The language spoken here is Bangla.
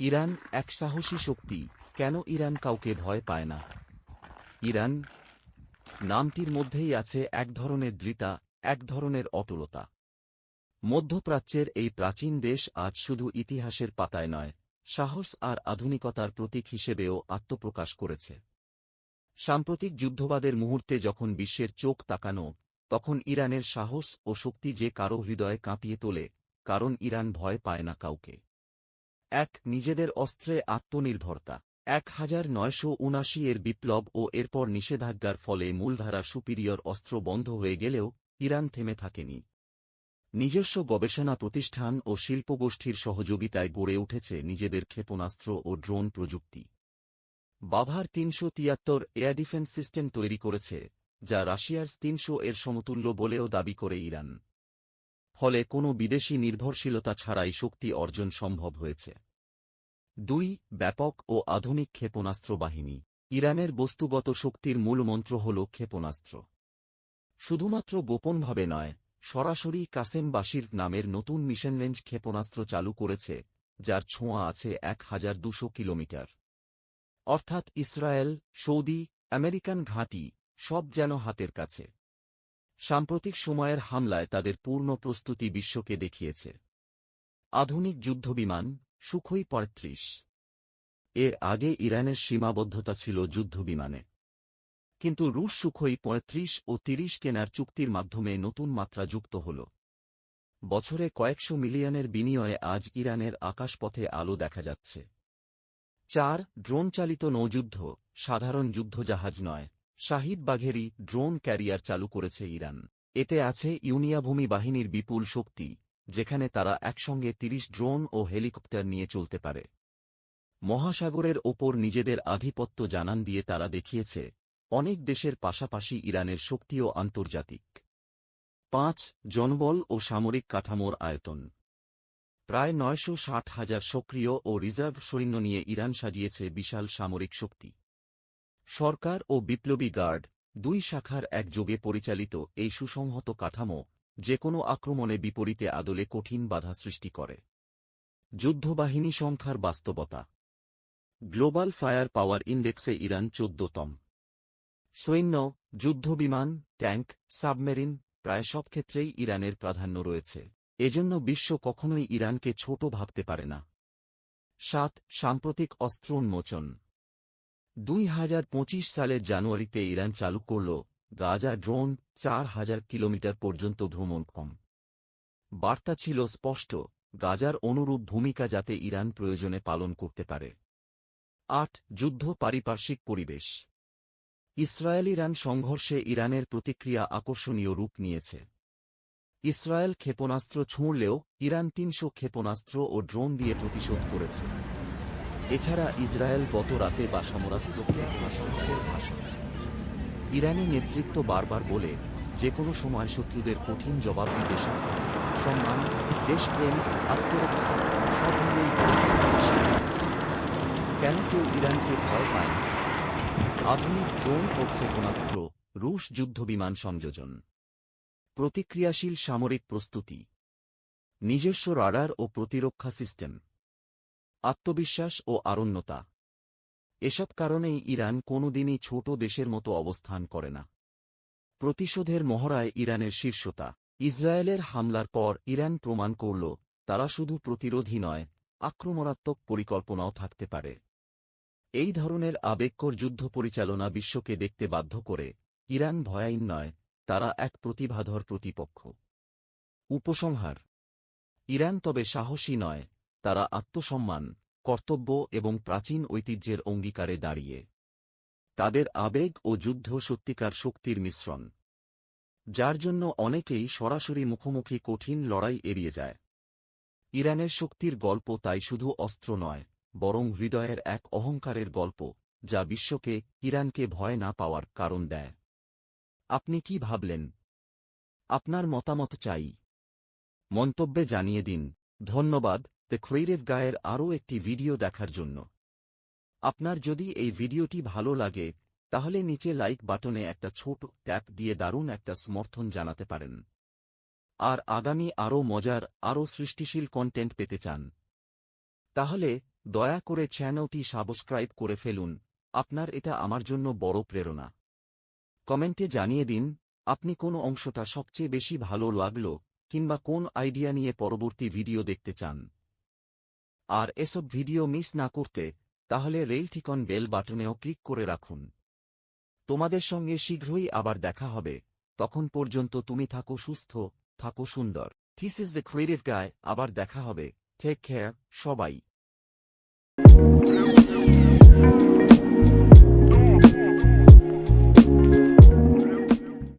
ইরান এক সাহসী শক্তি, কেন ইরান কাউকে ভয় পায় না? ইরান নামটির মধ্যেই আছে এক ধরনের দৃতা, এক ধরনের অটলতা। মধ্যপ্রাচ্যের এই প্রাচীন দেশ আজ শুধু ইতিহাসের পাতায় নয়, সাহস আর আধুনিকতার প্রতীক হিসেবেও আত্মপ্রকাশ করেছে। সাম্প্রতিক যুদ্ধবাদের মুহূর্তে যখন বিশ্বের চোখ তাকানো, তখন ইরানের সাহস ও শক্তি যে কারও হৃদয়ে কাঁপিয়ে তোলে, কারণ ইরান ভয় পায় না কাউকে। এক, নিজেদের অস্ত্রে আত্মনির্ভরতা। এক, হাজার নয়শো উনাশি এর বিপ্লব ও এরপর নিষেধাজ্ঞার ফলে মূলধারা সুপিরিয়র অস্ত্র বন্ধ হয়ে গেলেও ইরান থেমে থাকেনি। নিজস্ব গবেষণা প্রতিষ্ঠান ও শিল্পগোষ্ঠীর সহযোগিতায় গড়ে উঠেছে নিজেদের ক্ষেপণাস্ত্র ও ড্রোন প্রযুক্তি। বাভার তিনশো তিয়াত্তর এয়ার ডিফেন্স সিস্টেম তৈরি করেছে, যা রাশিয়ার তিনশো এর সমতুল্য বলেও দাবি করে ইরান। ফলে কোনো বিদেশি নির্ভরশীলতা ছাড়াই শক্তি অর্জন সম্ভব হয়েছে। দুই, ব্যাপক ও আধুনিক ক্ষেপণাস্ত্র বাহিনী। ইরানের বস্তুগত শক্তির মূল মন্ত্র হল ক্ষেপণাস্ত্র। শুধুমাত্র গোপনভাবে নয়, সরাসরি কাসেম বাশির নামের নতুন মিশন রেঞ্জ ক্ষেপণাস্ত্র চালু করেছে, যার ছোঁয়া আছে এক হাজার দুশো কিলোমিটার। অর্থাৎ ইসরায়েল, সৌদি, আমেরিকান ঘাঁটি, সব যেন হাতের কাছে। সাম্প্রতিক সময়ের হামলায় তাদের পূর্ণ প্রস্তুতি বিশ্বকে দেখিয়েছে। আধুনিক যুদ্ধবিমান, সুখই পঁয়ত্রিশ। এর আগে ইরানের সীমাবদ্ধতা ছিল যুদ্ধবিমানে। কিন্তু রুশ সুখই পঁয়ত্রিশ ও তিরিশ কেনার চুক্তির মাধ্যমে নতুন মাত্রা যুক্ত হল। বছরে কয়েকশো মিলিয়নের বিনিময়ে আজ ইরানের আকাশপথে আলো দেখা যাচ্ছে। চার, ড্রোন চালিত নৌযুদ্ধ, সাধারণ যুদ্ধজাহাজ নয়। শাহিদ বাঘেরি ড্রোন ক্যারিয়ার চালু করেছে ইরান। এতে আছে ইউনিয়াভূমি বাহিনীর বিপুল শক্তি, যেখানে তারা একসঙ্গে তিরিশ ড্রোন ও হেলিকপ্টার নিয়ে চলতে পারে। মহাসাগরের ওপর নিজেদের আধিপত্য জানান দিয়ে তারা দেখিয়েছে, অনেক দেশের পাশাপাশি ইরানের শক্তিও আন্তর্জাতিক। পাঁচ, জনবল ও সামরিক কাঠামোর আয়তন। প্রায় নয়শো ষাট হাজার সক্রিয় ও রিজার্ভ সৈন্য নিয়ে ইরান সাজিয়েছে বিশাল সামরিক শক্তি। সরকার ও বিপ্লবী গার্ড দুই শাখার একযোগে পরিচালিত এই সুসংহত কাঠামো যে কোনো আক্রমণে বিপরীতে আদলে কঠিন বাধা সৃষ্টি করে। যুদ্ধবাহিনী সংখ্যার বাস্তবতা। গ্লোবাল ফায়ার পাওয়ার ইন্ডেক্সে ইরান চোদ্দতম। সৈন্য, যুদ্ধবিমান, ট্যাঙ্ক, সাবমেরিন প্রায় সব ক্ষেত্রেই ইরানের প্রাধান্য রয়েছে। এজন্য বিশ্ব কখনোই ইরানকে ছোট ভাবতে পারে না। সাত, সাম্প্রতিক অস্ত্র উন্মোচন। দুই হাজার পঁচিশ সালের জানুয়ারিতে ইরান চালু করল গাজা ড্রোন চার হাজার কিলোমিটার পর্যন্ত ভ্রমণ কম বার্তা ছিল স্পষ্ট, গাজার অনুরূপ ভূমিকা যাতে ইরান প্রয়োজনে পালন করতে পারে। আট, যুদ্ধ পারিপার্শ্বিক পরিবেশ। ইসরায়েল ইরান সংঘর্ষে ইরানের প্রতিক্রিয়া আকর্ষণীয় রূপ নিয়েছে। ইসরায়েল ক্ষেপণাস্ত্র ছুঁড়লেও ইরান তিনশো ক্ষেপণাস্ত্র ও ড্রোন দিয়ে প্রতিশোধ করেছে। এছাড়া ইসরায়েল গত রাতে বা সমরাস্ত্রকে ভাষাংশের ভাষা ইরানি নেতৃত্ব বারবার বলে যে কোনো সময় শত্রুদের কঠিন জবাব দিতে সক্ষম। সম্মান, দেশপ্রেম, আত্মরক্ষা, সব মিলেই করেছে তাদের সাহস। কেন কেউ ইরানকে ভয় পায় না? আধুনিক ড্রোন ও ক্ষেপণাস্ত্র, রুশ যুদ্ধবিমান সংযোজন। প্রতিক্রিয়াশীল সামরিক প্রস্তুতি। নিজস্ব রাডার ও প্রতিরক্ষা সিস্টেম। আত্মবিশ্বাস ও আরণ্যতা। এসব কারণেই ইরান কোনোদিনই ছোট দেশের মতো অবস্থান করে না। প্রতিশোধের মহড়ায় ইরানের শীর্ষতা। ইসরায়েলের হামলার পর ইরান প্রমাণ করল, তারা শুধু প্রতিরোধী নয়, আক্রমণাত্মক পরিকল্পনাও থাকতে পারে। এই ধরনের আবেগকর যুদ্ধ পরিচালনা বিশ্বকে দেখতে বাধ্য করে, ইরান ভয়াইন নয়, তারা এক প্রতিভাধর প্রতিপক্ষ। উপসংহার। ইরান তবে সাহসী নয় তারা আত্মসম্মান, কর্তব্য এবং প্রাচীন ঐতিহ্যের অঙ্গীকারে দাঁড়িয়ে। তাদের আবেগ ও যুদ্ধ সত্যিকার শক্তির মিশ্রণ। যার জন্য অনেকেই সরাসরি মুখোমুখি কঠিন লড়াই এড়িয়ে যায়। ইরানের শক্তির গল্প তাই শুধু অস্ত্র নয়, বরং হৃদয়ের এক অহংকারের গল্প, যা বিশ্বকে, ইরানকে ভয় না পাওয়ার কারণ দেয়। আপনি কি ভাবলেন? আপনার মতামত চাই। মন্তব্যে জানিয়ে দিন, ধন্যবাদ। দ্য ক্রেইরেভ গায়ের আরও একটি ভিডিও দেখার জন্য। আপনার যদি এই ভিডিওটি ভালো লাগে, তাহলে নিচে লাইক বাটনে একটা ছোট ট্যাপ দিয়ে দারুণ একটা সমর্থন জানাতে পারেন। আর আগামী আরও মজার, আরও সৃষ্টিশীল কন্টেন্ট পেতে চান। তাহলে দয়া করে চ্যানেলটি সাবস্ক্রাইব করে ফেলুন, আপনার এটা আমার জন্য বড় প্রেরণা। কমেন্টে জানিয়ে দিন, আপনি কোন অংশটা সবচেয়ে বেশি ভালো লাগল, কিংবা কোন আইডিয়া নিয়ে পরবর্তী ভিডিও দেখতে চান। আর এসব ভিডিও মিস না করতে, তাহলে রেল ঠিকন বেল বাটনেও ক্লিক করে রাখুন। তোমাদের সঙ্গে শীঘ্রই আবার দেখা হবে। তখন পর্যন্ত তুমি থাকো সুস্থ, থাকো সুন্দর। থিস ইজ দ্য ক্রিয়েটিভ গায় আবার দেখা হবে। ঠেক কেয়ার সবাই।